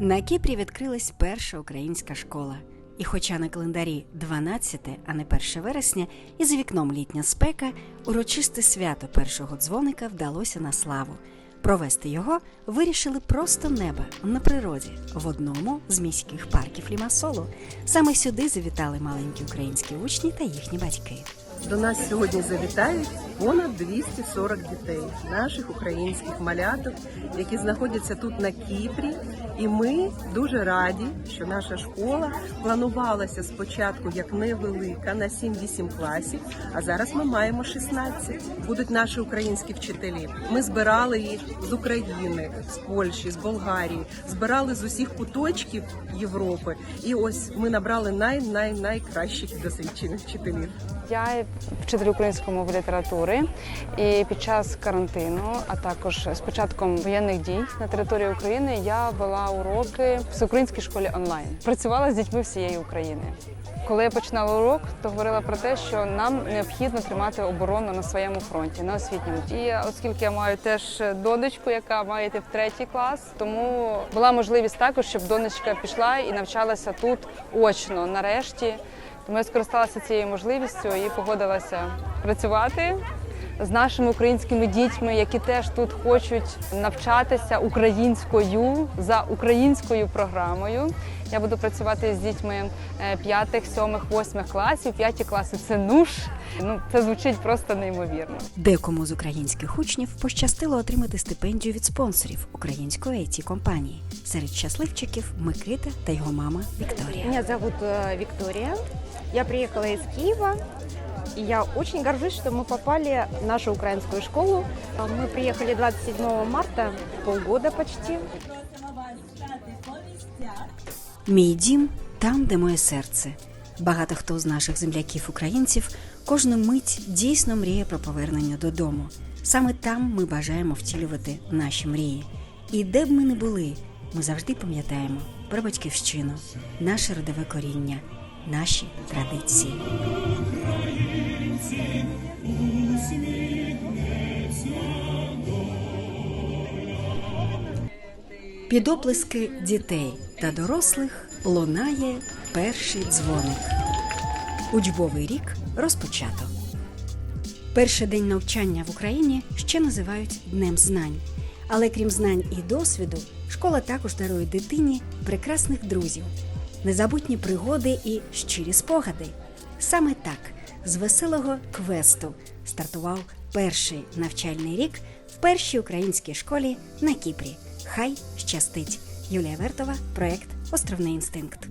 На Кіпрі відкрилась перша українська школа. І хоча на календарі 12, а не 1 вересня, і за вікном літня спека, урочисте свято першого дзвоника вдалося на славу. Провести його вирішили просто неба на природі в одному з міських парків Лімасолу. Саме сюди завітали маленькі українські учні та їхні батьки. До нас сьогодні завітають понад 240 дітей, наших українських маляток, які знаходяться тут на Кіпрі. І ми дуже раді, що наша школа планувалася спочатку як невелика на 7-8 класів, а зараз ми маємо 16. Будуть наші українські вчителі. Ми збирали їх з України, з Польщі, з Болгарії, збирали з усіх куточків Європи. І ось ми набрали най найкращих досвідчених вчителів. Я вчитель української мови літератури, і під час карантину, а також з початком воєнних дій на території України, я вела уроки в всеукраїнській школі онлайн. Працювала з дітьми всієї України. Коли я починала урок, то говорила про те, що нам необхідно тримати оборону на своєму фронті, на освітньому. І оскільки я маю теж донечку, яка має йти в третій клас, тому була можливість також, щоб донечка пішла і навчалася тут очно нарешті. Тому я скористалася цією можливістю і погодилася працювати з нашими українськими дітьми, які теж тут хочуть навчатися українською за українською програмою. Я буду працювати з дітьми е, п'ятих, сьомих, восьмих класів. П'яті класи це нуж. Ну це звучить просто неймовірно. Декому з українських учнів пощастило отримати стипендію від спонсорів української it компанії. Серед щасливчиків Микита та його мама Вікторія. Меня зовут э, Виктория. Я приехала из Киева. И я очень горжусь, что мы попали в нашу украинскую школу. Мы приехали 27 марта, полгода почти. Мій дім там, де моє серце. Багато хто з наших земляків-українців кожну мить дійсно мріє про повернення додому. Саме там ми бажаємо втілювати наші мрії. І де б ми не були, ми завжди пам'ятаємо про батьківщину, наше родове коріння, наші традиції. Під оплески дітей та дорослих лунає перший дзвоник. Учбовий рік розпочато. Перший день навчання в Україні ще називають Днем знань. Але крім знань і досвіду, школа також дарує дитині прекрасних друзів, незабутні пригоди і щирі спогади. Саме так з веселого квесту стартував перший навчальний рік в першій українській школі на Кіпрі. Хай щастить! Юлія Вертова, проект Островний інстинкт.